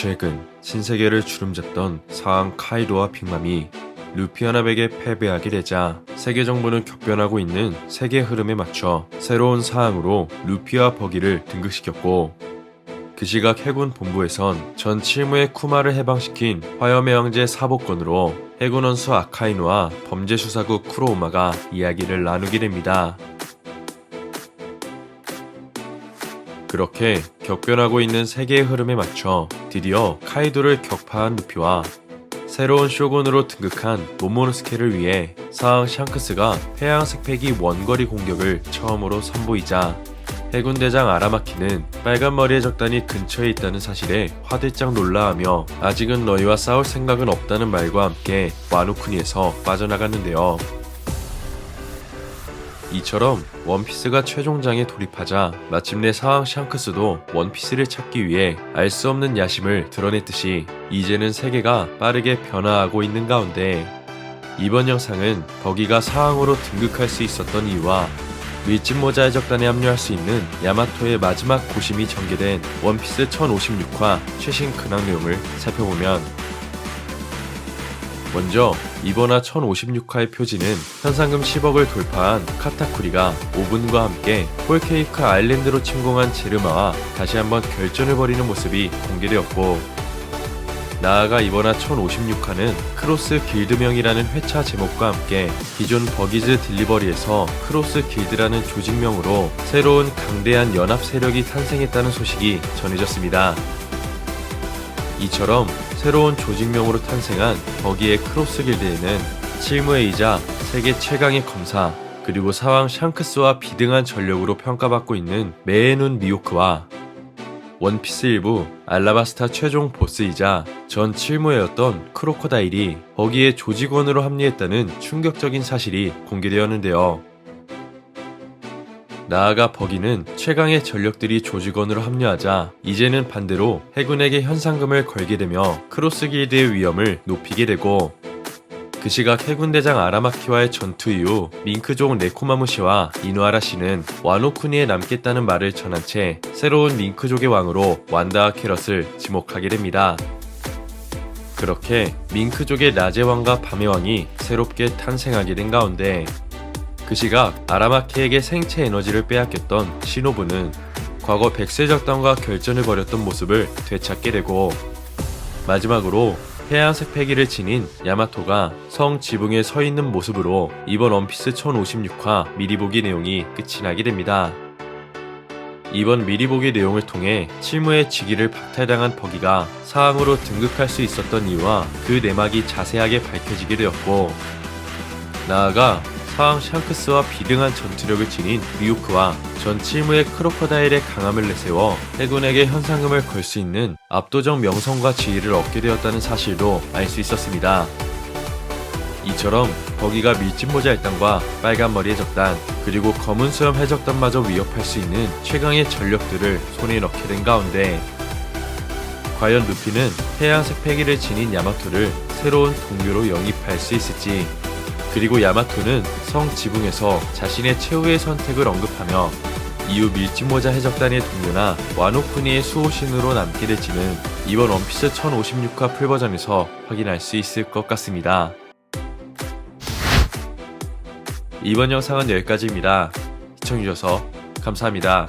최근 신세계를 주름잡던 상황 카이도와 빅맘이 루피 하나백에 패배하게 되자 세계 정부는 격변하고 있는 세계 흐름에 맞춰 새로운 사항으로 루피와 버기를 등극시켰고 그 시각 해군 본부에선 전 칠무의 쿠마를 해방시킨 화염의 황제 사복권으로 해군 원수 아카이노와 범죄수사국 쿠로우마가 이야기를 나누게 됩니다. 그렇게 격변하고 있는 세계의 흐름에 맞춰 드디어 카이도를 격파한 루피와 새로운 쇼군으로 등극한 모모노스케를 위해 사항 샹크스가 해양 색 패기 원거리 공격을 처음으로 선보이자 해군 대장 아라마키는 빨간 머리의 적단이 근처에 있다는 사실에 화들짝 놀라하며 아직은 너희와 싸울 생각은 없다는 말과 함께 와노쿠니에서 빠져나갔는데요. 이처럼 원피스가 최종장에 돌입하자 마침내 사왕 샹크스도 원피스를 찾기 위해 알 수 없는 야심을 드러냈듯이 이제는 세계가 빠르게 변화하고 있는 가운데 이번 영상은 버기가 사왕으로 등극할 수 있었던 이유와 밀짚 모자의 적단에 합류할 수 있는 야마토의 마지막 고심이 전개된 원피스 1056화 최신 근황 내용을 살펴보면 먼저 이번화 1056화의 표지는 현상금 10억을 돌파한 카타쿠리가 오븐과 함께 홀케이크 아일랜드로 침공한 제르마와 다시 한번 결전을 벌이는 모습이 공개되었고 나아가 이번화 1056화는 크로스 길드명이라는 회차 제목과 함께 기존 버기즈 딜리버리에서 크로스 길드라는 조직명으로 새로운 강대한 연합 세력이 탄생했다는 소식이 전해졌습니다. 이처럼 새로운 조직명으로 탄생한 버기의 크로스 길드에는 실무의이자 세계 최강의 검사 그리고 사왕 샹크스와 비등한 전력으로 평가받고 있는 메에눈 미오크와 원피스 일부 알라바스타 최종 보스이자 전 칠무회였던 크로커다일이 버기의 조직원으로 합류했다는 충격적인 사실이 공개되었는데요. 나아가 버기는 최강의 전력들이 조직원으로 합류하자 이제는 반대로 해군에게 현상금을 걸게 되며 크로스 길드의 위험을 높이게 되고 그 시각 해군 대장 아라마키와의 전투 이후 밍크족 네코마무 씨와 이누아라 씨는 와노쿠니에 남겠다는 말을 전한 채 새로운 밍크족의 왕으로 완다와 캐럿을 지목하게 됩니다. 그렇게 밍크족의 낮의 왕과 밤의 왕이 새롭게 탄생하게 된 가운데 그 시각 아라마키에게 생체 에너지를 빼앗겼던 시노부는 과거 백세적단과 결전을 벌였던 모습을 되찾게 되고 마지막으로 해양색 패기를 지닌 야마토가 성 지붕에 서 있는 모습으로 이번 원피스 1056화 미리 보기 내용이 끝이 나게 됩니다. 이번 미리 보기 내용을 통해 칠무의 직위를 박탈당한 버기가 사항으로 등극할 수 있었던 이유와 그 내막이 자세하게 밝혀지게 되었고 나아가 사왕 샹크스와 비등한 전투력을 지닌 리우크와 전 칠무의 크로커다일의 강함을 내세워 해군에게 현상금을 걸 수 있는 압도적 명성과 지위를 얻게 되었다는 사실도 알 수 있었습니다. 이처럼 거기가 밀짚모자 일당과 빨간 머리의 적단 그리고 검은 수염 해적단마저 위협할 수 있는 최강의 전력들을 손에 넣게 된 가운데 과연 루피는 해양색 패기를 지닌 야마토를 새로운 동료로 영입할 수 있을지 그리고 야마토는 성 지붕에서 자신의 최후의 선택을 언급하며 이후 밀짚모자 해적단의 동료나 와노쿠니의 수호신으로 남게 될지는 이번 원피스 1056화 풀버전에서 확인할 수 있을 것 같습니다. 이번 영상은 여기까지입니다. 시청해주셔서 감사합니다.